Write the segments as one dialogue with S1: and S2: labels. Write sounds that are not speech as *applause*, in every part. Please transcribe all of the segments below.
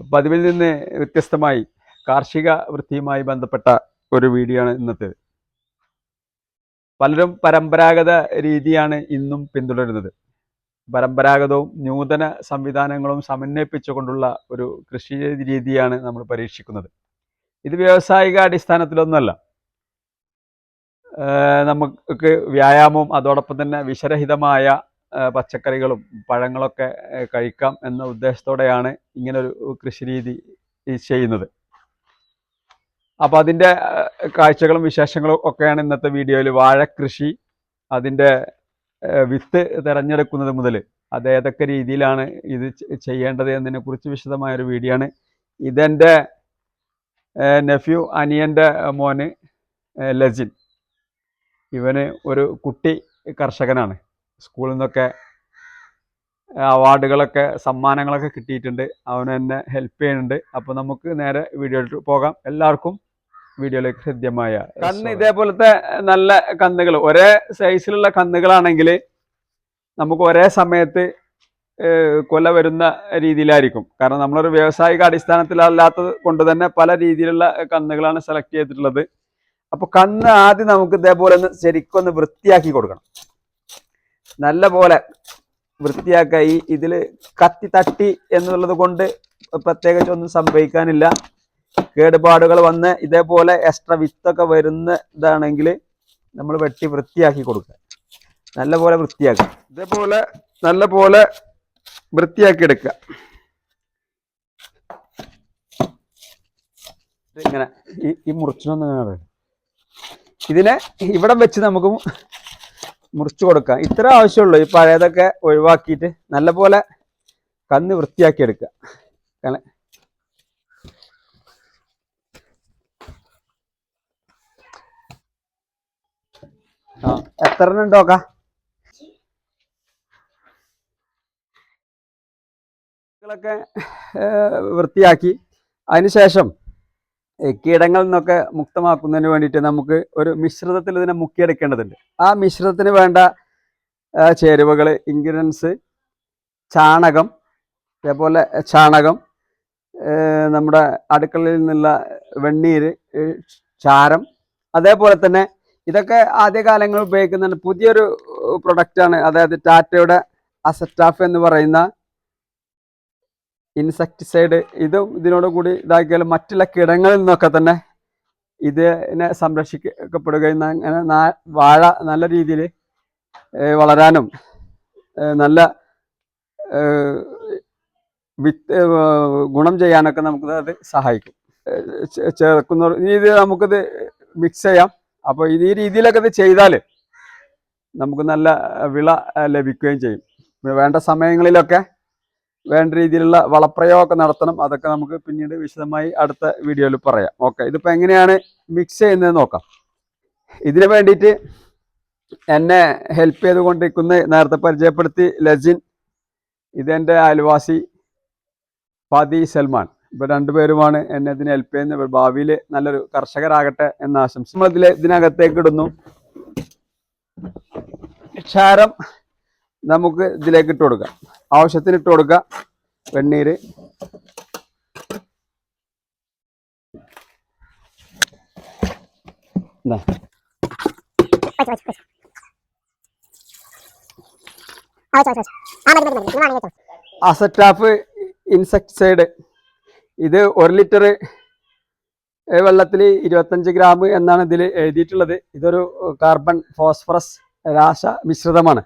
S1: പതിവിൽ നിന്ന് വ്യത്യസ്തമായി കാർഷിക വൃത്തിയുമായി ബന്ധപ്പെട്ട ഒരു വീഡിയോ ആണ് ഇന്നത്തെ. പലരും പരമ്പരാഗത രീതിയാണ് ഇന്നും പിന്തുടരുന്നത്. പരമ്പരാഗതവും നൂതന സംവിധാനങ്ങളും സമന്വയിപ്പിച്ചുകൊണ്ടുള്ള ഒരു കൃഷി രീതിയാണ് നമ്മൾ പരീക്ഷിക്കുന്നത്. ഇത് വ്യാവസായിക അടിസ്ഥാനത്തിലൊന്നുമല്ല. നമുക്ക് വ്യായാമവും അതോടൊപ്പം തന്നെ വിഷരഹിതമായ പച്ചക്കറികളും പഴങ്ങളൊക്കെ കഴിക്കാം എന്ന ഉദ്ദേശത്തോടെയാണ് ഇങ്ങനൊരു കൃഷി രീതി ചെയ്യുന്നത്. അപ്പോൾ അതിന്റെ കാഴ്ചകളും വിശേഷങ്ങളും ഒക്കെയാണ് ഇന്നത്തെ വീഡിയോയിൽ. വാഴക്കൃഷി അതിന്റെ വിത്ത് തിരഞ്ഞെടുക്കുന്നത് മുതൽ അത് ഏതൊക്കെ രീതിയിലാണ് ഇത് ചെയ്യേണ്ടത് എന്നതിനെ കുറിച്ച് വിശദമായ ഒരു വീഡിയോ ആണ് ഇതെന്റെ നെഫ്യൂ അനിയന്റെ മോന് ലജിൻ. ഇവന് ഒരു കുട്ടി കർഷകനാണ്. സ്കൂളിൽ നിന്നൊക്കെ അവാർഡുകളൊക്കെ സമ്മാനങ്ങളൊക്കെ കിട്ടിയിട്ടുണ്ട്. അവൻ എന്നെ ഹെൽപ്പ് ചെയ്യുന്നുണ്ട്. അപ്പോൾ നമുക്ക് നേരെ വീഡിയോയിലേക്ക് പോകാം. എല്ലാവർക്കും വീഡിയോയിലേക്ക് ഹൃദ്യമായ കന്ന് ഇതേപോലത്തെ നല്ല കന്നുകൾ ഒരേ സൈസിലുള്ള കന്നുകളാണെങ്കിൽ നമുക്ക് ഒരേ സമയത്ത് കൊല വരുന്ന രീതിയിലായിരിക്കും. കാരണം നമ്മളൊരു വ്യാവസായിക അടിസ്ഥാനത്തിലല്ലാത്തത് കൊണ്ട് തന്നെ പല രീതിയിലുള്ള കന്നുകളാണ് സെലക്ട് ചെയ്തിട്ടുള്ളത്. അപ്പോൾ കന്ന് ആദ്യം നമുക്ക് ഇതേപോലെ ഒന്ന് ശരിക്കൊന്ന് വൃത്തിയാക്കി കൊടുക്കണം. നല്ല പോലെ വൃത്തിയാക്കുക ഈ ഇതിൽ കത്തി തട്ടി എന്നുള്ളത് കൊണ്ട് പ്രത്യേകിച്ച് ഒന്നും സംഭവിക്കാനില്ല. കേടുപാടുകൾ വന്ന് ഇതേപോലെ എക്സ്ട്രാ വിത്തൊക്കെ വരുന്ന ഇതാണെങ്കിൽ നമ്മൾ വെട്ടി വൃത്തിയാക്കി കൊടുക്കുക. നല്ല പോലെ വൃത്തിയാക്കുക. ഇതേപോലെ നല്ല പോലെ വൃത്തിയാക്കി എടുക്കുക. ഇങ്ങനെ ഈ ഈ മുറിച്ചിനൊന്നും. ഇതിനെ ഇവിടെ വെച്ച് നമുക്ക് മുറിച്ചു കൊടുക്കാം ഇത്ര ആവശ്യമുള്ളൂ. ഈ പഴയതൊക്കെ ഒഴിവാക്കിയിട്ട് നല്ലപോലെ കന്ന് വൃത്തിയാക്കി എടുക്കുക. ആ എത്ര എണ്ണം ഉണ്ടോക്ക ൊക്കെ വൃത്തിയാക്കി. അതിനുശേഷം കീടങ്ങളിൽ നിന്നൊക്കെ മുക്തമാക്കുന്നതിന് വേണ്ടിയിട്ട് നമുക്ക് ഒരു മിശ്രിതത്തിൽ ഇതിനെ മുക്കിയെടുക്കേണ്ടതുണ്ട്. ആ മിശ്രിതത്തിന് വേണ്ട ചേരുവകൾ ഇൻഗ്രീഡിയൻസ് ചാണകം അതേപോലെ ചാണകം നമ്മുടെ അടുക്കളയിൽ നിന്നുള്ള വെണ്ണീര് ചാരം അതേപോലെ തന്നെ ഇതൊക്കെ ആദ്യകാലങ്ങളിൽ ഉപയോഗിക്കുന്നുണ്ട് പുതിയൊരു പ്രൊഡക്റ്റാണ് അതായത് ടാറ്റയുടെ അസറ്റാഫ് എന്ന് പറയുന്ന ഇൻസെക്ടിസൈഡ് ഇതും ഇതിനോട് കൂടി ഇതാക്കിയാൽ മറ്റുള്ള കിടങ്ങളിൽ നിന്നൊക്കെ തന്നെ ഇതിനെ സംരക്ഷിക്കപ്പെടുകയും അങ്ങനെ വാഴ നല്ല രീതിയിൽ വളരാനും നല്ല വിത്ത് ഗുണം ചെയ്യാനൊക്കെ നമുക്ക് അത് സഹായിക്കും. ചേർക്കുന്ന ഇത് നമുക്കിത് മിക്സ് ചെയ്യാം. അപ്പോൾ ഇത് ഈ രീതിയിലൊക്കെ ഇത് ചെയ്താൽ നമുക്ക് നല്ല വിള ലഭിക്കുകയും ചെയ്യും. വേണ്ട സമയങ്ങളിലൊക്കെ വേണ്ട രീതിയിലുള്ള വളപ്രയോഗമൊക്കെ നടത്തണം. അതൊക്കെ നമുക്ക് പിന്നീട് വിശദമായി അടുത്ത വീഡിയോയിൽ പറയാം. ഓക്കെ ഇതിപ്പോൾ എങ്ങനെയാണ് മിക്സ് ചെയ്യുന്നത് നോക്കാം. ഇതിനു വേണ്ടിയിട്ട് എന്നെ ഹെൽപ്പ് ചെയ്തുകൊണ്ടിരിക്കുന്ന നേരത്തെ പരിചയപ്പെടുത്തി ലജിൻ ഇതെന്റെ അയൽവാസി ഫാദി സൽമാൻ. ഇപ്പൊ രണ്ടുപേരുമാണ് എന്നെ ഇതിന് ഹെൽപ്പ് ചെയ്യുന്നത്. ഭാവിയിൽ നല്ലൊരു കർഷകരാകട്ടെ എന്ന ആശംസ നമ്മളിതിൽ ഇതിനകത്തേക്ക് ഇടുന്നു. ക്ഷാരം നമുക്ക് ഇതിലേക്ക് ഇട്ട് കൊടുക്കാം. ആവശ്യത്തിന് ഇട്ട് കൊടുക്കുക. വെണ്ണീര്. അസറ്റാഫ് ഇൻസെക്ടിസൈഡ്. ഇത് ഒരു ലിറ്റർ വെള്ളത്തിൽ ഇരുപത്തഞ്ച് ഗ്രാം എന്നാണ് ഇതിൽ എഴുതിയിട്ടുള്ളത്. ഇതൊരു കാർബൺ ഫോസ്ഫറസ് രാസ മിശ്രിതമാണ്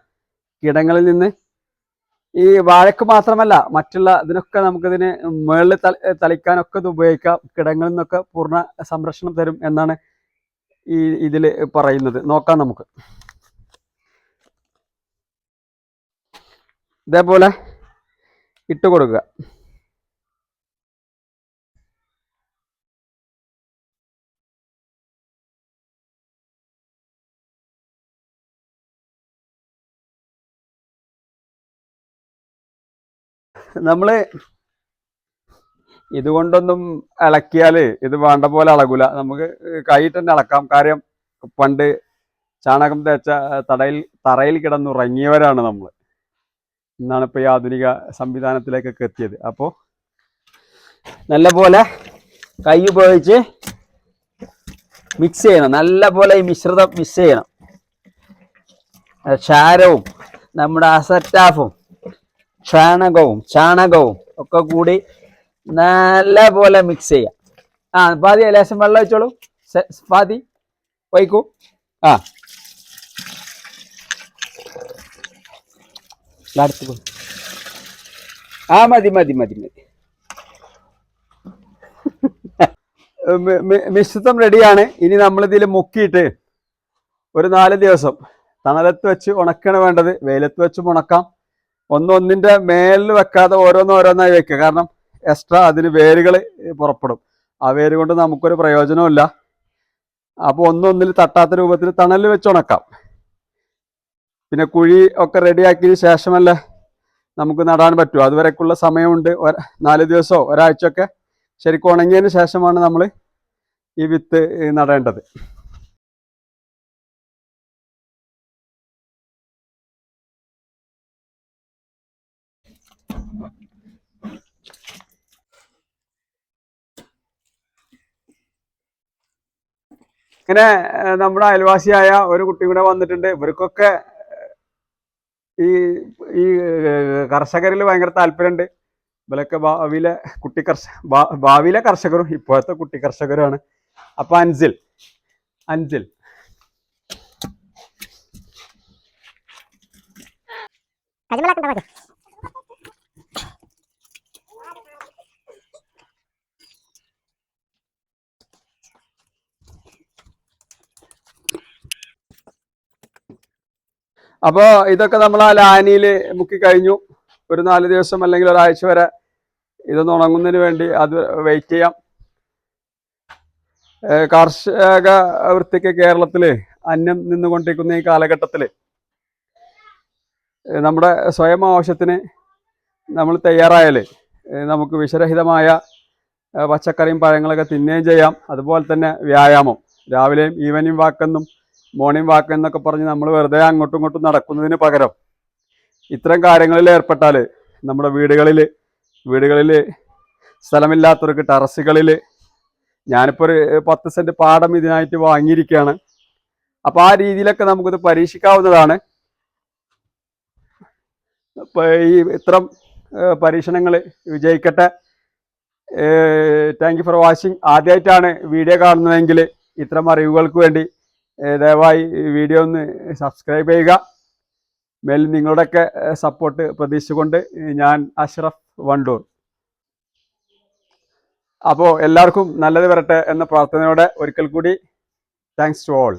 S1: കീടങ്ങളിൽ നിന്ന് ഈ വാഴക്ക് മാത്രമല്ല മറ്റുള്ള ഇതിനൊക്കെ നമുക്കിതിന് മുകളിൽ തള തളിക്കാനൊക്കെ ഇത് ഉപയോഗിക്കാം. കിടങ്ങളിൽ നിന്നൊക്കെ പൂർണ സംരക്ഷണം തരും എന്നാണ് ഈ ഇതിൽ പറയുന്നത്. നോക്കാം നമുക്ക്. ഇതേപോലെ ഇട്ട് കൊടുക്കുക. നമ്മൾ ഇതുകൊണ്ടൊന്നും ഇളക്കിയാൽ ഇത് വേണ്ട പോലെ ഇളകൂല നമുക്ക് കൈയിട്ട് തന്നെ ഇളക്കാം കാര്യം പണ്ട് ചാണകം തേച്ച തടയിൽ തറയിൽ കിടന്നുറങ്ങിയവരാണ് നമ്മൾ ഇന്നാണ് ഇപ്പോൾ ഈ ആധുനിക സംവിധാനത്തിലേക്കൊക്കെ എത്തിയത്. അപ്പോൾ നല്ലപോലെ കൈ ഉപയോഗിച്ച് മിക്സ് ചെയ്യണം. നല്ല പോലെ ഈ മിശ്രിതം മിക്സ് ചെയ്യണം. ക്ഷാരവും നമ്മുടെ അസറ്റാഫും ക്ഷാണകവും ചാണകവും ഒക്കെ കൂടി നല്ല പോലെ മിക്സ് ചെയ്യാം. ആ പാതി ലേശം വെള്ളം വെച്ചോളൂ പാതി വൈക്കൂ ആ. ആ മതി മതി മതി മതി. *laughs* മിശ്രിതം റെഡിയാണ്. ഇനി നമ്മളിതിൽ മുക്കിയിട്ട് ഒരു നാല് ദിവസം തണലത്ത് വെച്ച് ഉണക്കണ വേണ്ടത്. വെയിലത്ത് വെച്ചും ഉണക്കാം. ഒന്നൊന്നിന്റെ മേലിൽ വെക്കാതെ ഓരോന്നോരോന്നായി വെക്കുക. കാരണം എക്സ്ട്രാ അതിന് വേരുകൾ പുറപ്പെടും. ആ വേര് കൊണ്ട് നമുക്കൊരു പ്രയോജനമില്ല അപ്പോൾ ഒന്നൊന്നിൽ തട്ടാത്ത രൂപത്തിൽ തണലിൽ വെച്ച് ഉണക്കാം. പിന്നെ കുഴി ഒക്കെ റെഡിയാക്കിയതിന് ശേഷമല്ലേ നമുക്ക് നടാൻ പറ്റും. അതുവരെക്കുള്ള സമയമുണ്ട്. നാല് ദിവസമോ ഒരാഴ്ചയൊക്കെ ശരിക്കും ഉണങ്ങിയതിന് ശേഷമാണ് നമ്മൾ ഈ വിത്ത് നടേണ്ടത്. ഇങ്ങനെ നമ്മുടെ അയൽവാസിയായ ഒരു കുട്ടി കൂടെ വന്നിട്ടുണ്ട്. ഇവർക്കൊക്കെ ഈ ഈ കർഷകരിൽ ഭയങ്കര താല്പര്യമുണ്ട്. ഇവരൊക്കെ ഭാവിയിലെ കുട്ടി കർഷ ഭാ- ഭാവിയിലെ കർഷകരും ഇപ്പോഴത്തെ കുട്ടി കർഷകരുമാണ്. അപ്പൊ അഞ്ചിൽ അൻസിൽ.
S2: കജുമലാക്കണ്ട മതി
S1: അപ്പോ ഇതൊക്കെ നമ്മൾ ആ ലാനിയിൽ മുക്കി കഴിഞ്ഞു. ഒരു നാല് ദിവസം അല്ലെങ്കിൽ ഒരാഴ്ച വരെ ഇതൊന്ന് ഉണങ്ങുന്നതിന് വേണ്ടി അത് വെയിറ്റ് ചെയ്യാം. കാർഷിക വൃത്തിക്ക് കേരളത്തിൽ അന്യം നിന്നുകൊണ്ടിരിക്കുന്ന ഈ കാലഘട്ടത്തിൽ നമ്മുടെ സ്വയം ആവശ്യത്തിന് നമ്മൾ തയ്യാറായാൽ നമുക്ക് വിഷരഹിതമായ പച്ചക്കറിയും പഴങ്ങളൊക്കെ തിന്നുകയും ചെയ്യാം. അതുപോലെ തന്നെ വ്യായാമം. രാവിലെയും ഈവനിങ് വാക്കെന്നും മോർണിംഗ് വാക്ക് എന്നൊക്കെ പറഞ്ഞ് നമ്മൾ വെറുതെ അങ്ങോട്ടും ഇങ്ങോട്ടും നടക്കുന്നതിന് പകരം ഇത്തരം കാര്യങ്ങളിൽ ഏർപ്പെട്ടാൽ നമ്മുടെ വീടുകളിൽ വീടുകളിൽ സ്ഥലമില്ലാത്തവർക്ക് ടെറസുകളിൽ ഞാനിപ്പോൾ ഒരു പത്ത് സെന്റ് പാടം ഇതിനായിട്ട് വാങ്ങിയിരിക്കുകയാണ് അപ്പോൾ ആ രീതിയിലൊക്കെ നമുക്കിത് പരീക്ഷിക്കാവുന്നതാണ്. ഈ ഇത്തരം പരീക്ഷണങ്ങൾ വിജയിക്കട്ടെ. താങ്ക് യു ഫോർ വാച്ചിങ് ആദ്യമായിട്ടാണ് വീഡിയോ കാണുന്നതെങ്കിൽ ഇത്തരം അറിവുകൾക്ക് വേണ്ടി ദയവായി വീഡിയോ ഒന്ന് സബ്സ്ക്രൈബ് ചെയ്യുക. മേലിൽ നിങ്ങളുടെയൊക്കെ സപ്പോർട്ട് പ്രതീക്ഷിച്ചുകൊണ്ട് ഞാൻ അഷ്റഫ് വണ്ടൂർ. അപ്പോൾ എല്ലാവർക്കും നല്ലത് വരട്ടെ എന്ന പ്രാർത്ഥനയോടെ ഒരിക്കൽ കൂടി താങ്ക്സ് ടു ഓൾ